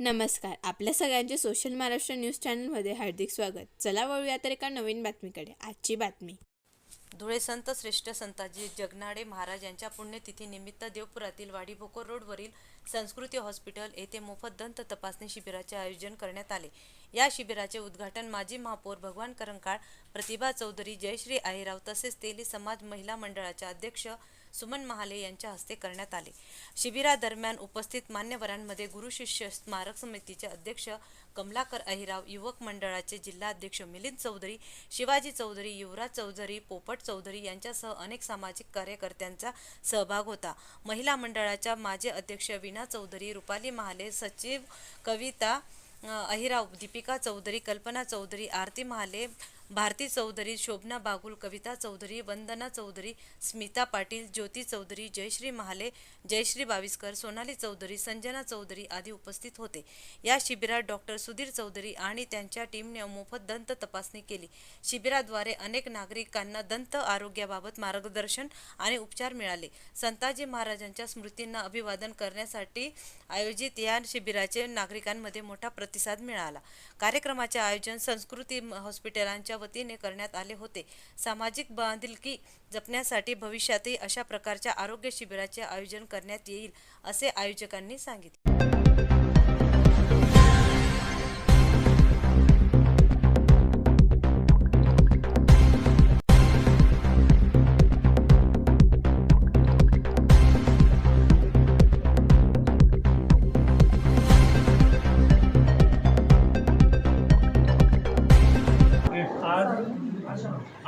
नमस्कार. आपल्या सगळ्यांचे सोशल महाराष्ट्र न्यूज चॅनलमध्ये हार्दिक स्वागत. चला वळूया तर एका नवीन बातमीकडे. आजची बातमी. धुळे संत श्रेष्ठ संताजी जगनाडे महाराज यांच्या पुण्यतिथीनिमित्त देवपुरातील वाडीभोकोर रोडवरील संस्कृती हॉस्पिटल येथे मोफत दंत तपासणी शिबिराचे आयोजन करण्यात आले. या शिबिराचे उद्घाटन माजी महापौर भगवान करंकाळ प्रतिभा चौधरी जयश्री आहेराव तसेच तेली समाज महिला मंडळाच्या अध्यक्ष सुमन महाले यांच्या हस्ते करण्यात आले. शिबिरादरम्यान उपस्थित मान्यवरांमध्ये गुरु शिष्य स्मारक समितीचे अध्यक्ष कमलाकर अहिराव युवक मंडळाचे जिल्हाध्यक्ष मिलिंद चौधरी शिवाजी चौधरी युवराज चौधरी पोपट चौधरी यांच्यासह अनेक सामाजिक कार्यकर्त्यांचा सहभाग होता. महिला मंडळाच्या माजी अध्यक्ष वीणा चौधरी रुपाली महाले सचिव कविता अहिराव दीपिका चौधरी कल्पना चौधरी आरती महाले भारती चौधरी शोभना बागुल कविता चौधरी वंदना चौधरी स्मिता पाटील ज्योती चौधरी जयश्री महाले जयश्री बाविस्कर सोनाली चौधरी संजना चौधरी आदी उपस्थित होते. या शिबिरात डॉक्टर सुधीर चौधरी आणि त्यांच्या टीमने मोफत दंत तपासणी केली. शिबिराद्वारे अनेक नागरिकांना दंत आरोग्याबाबत मार्गदर्शन आणि उपचार मिळाले. संताजी महाराजांच्या स्मृतींना अभिवादन करण्यासाठी आयोजित या शिबिराचे नागरिकांमध्ये मोठा प्रतिसाद मिळाला. कार्यक्रमाचे आयोजन संस्कृती हॉस्पिटलांच्या वतीने करण्यात आले होते. सामाजिक बांधिलकी जपण्यासाठी भविष्यातही अशा प्रकारच्या आरोग्य शिबिराचे आयोजन करण्यात येईल असे आयोजकांनी सांगितले.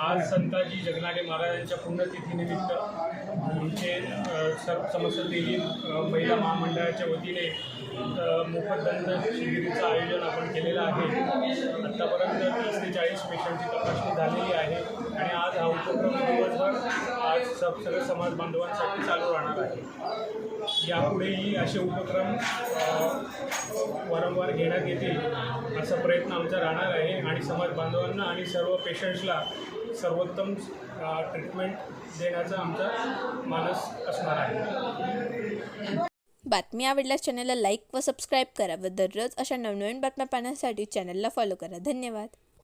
आज संताजी जगनाडे महाराजांच्या पुण्यतिथीनिमित्त आमचे सर्व समस्त महिला महामंडळाच्या वतीने मोफत दंत शिबिरीचं आयोजन आपण केलेलं आहे. आत्तापर्यंत तीस ते चाळीस पेशंटची तपासणी झालेली आहे आणि आज हा उपक्रम दिवसभर आज सब सगळ्या समाज बांधवांसाठी चालू राहणार आहे. यापुढेही असे उपक्रम वारंवार घेण्यात येतील असा प्रयत्न आमचा राहणार आहे आणि समाज बांधवांना आणि सर्व पेशंट्सला सर्वोत्तम ट्रीटमेंट देण्याचा आमचा मानस असणार आहे. बातमी आवडल्यास चॅनलला लाईक व सबस्क्राईब करा व दररोज अशा नवनवीन बातम्या पाहण्यासाठी चॅनलला फॉलो करा. धन्यवाद.